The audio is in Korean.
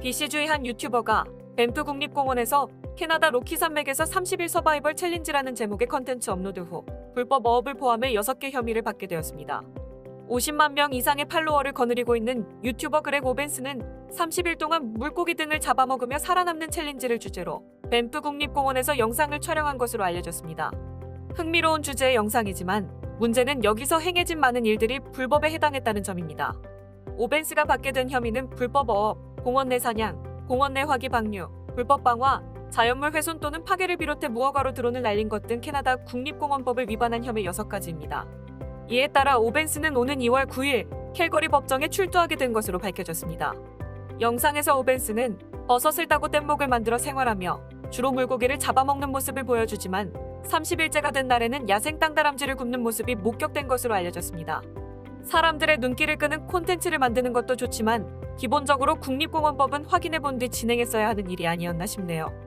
BC주의 한 유튜버가 밴프 국립공원에서 캐나다 로키 산맥에서 30일 서바이벌 챌린지라는 제목의 컨텐츠 업로드 후 불법 어업을 포함해 6개 혐의를 받게 되었습니다. 50만 명 이상의 팔로워를 거느리고 있는 유튜버 그렉 오벤스는 30일 동안 물고기 등을 잡아먹으며 살아남는 챌린지를 주제로 밴프 국립공원에서 영상을 촬영한 것으로 알려졌습니다. 흥미로운 주제의 영상이지만 문제는 여기서 행해진 많은 일들이 불법에 해당했다는 점입니다. 오벤스가 받게 된 혐의는 불법 어업, 공원 내 사냥, 공원 내 화기 방류, 불법 방화, 자연물 훼손 또는 파괴를 비롯해 무허가로 드론을 날린 것 등 캐나다 국립공원법을 위반한 혐의 6가지입니다. 이에 따라 오벤스는 오는 2월 9일 캘거리 법정에 출두하게 된 것으로 밝혀졌습니다. 영상에서 오벤스는 버섯을 따고 뗏목을 만들어 생활하며 주로 물고기를 잡아먹는 모습을 보여주지만 30일째가 된 날에는 야생 땅다람쥐를 굽는 모습이 목격된 것으로 알려졌습니다. 사람들의 눈길을 끄는 콘텐츠를 만드는 것도 좋지만 기본적으로 국립공원법은 확인해 본 뒤 진행했어야 하는 일이 아니었나 싶네요.